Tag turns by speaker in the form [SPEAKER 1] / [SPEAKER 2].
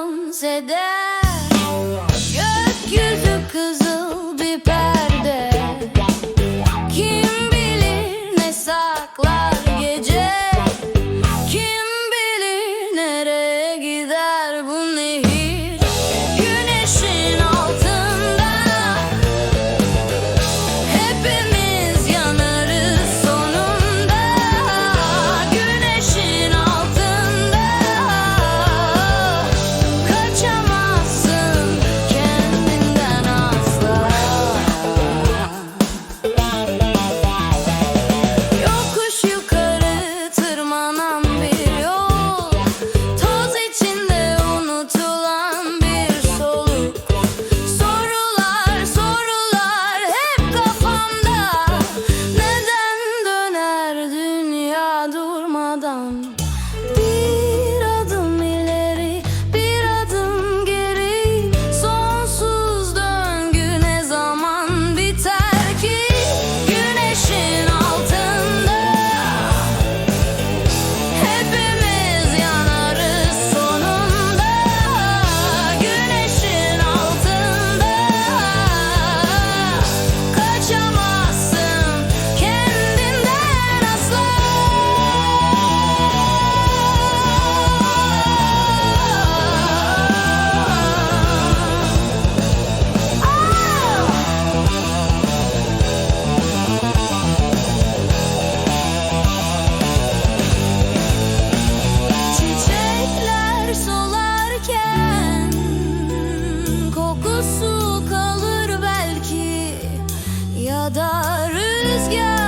[SPEAKER 1] dans eder Gökyüzü kız Dünyada rüzgar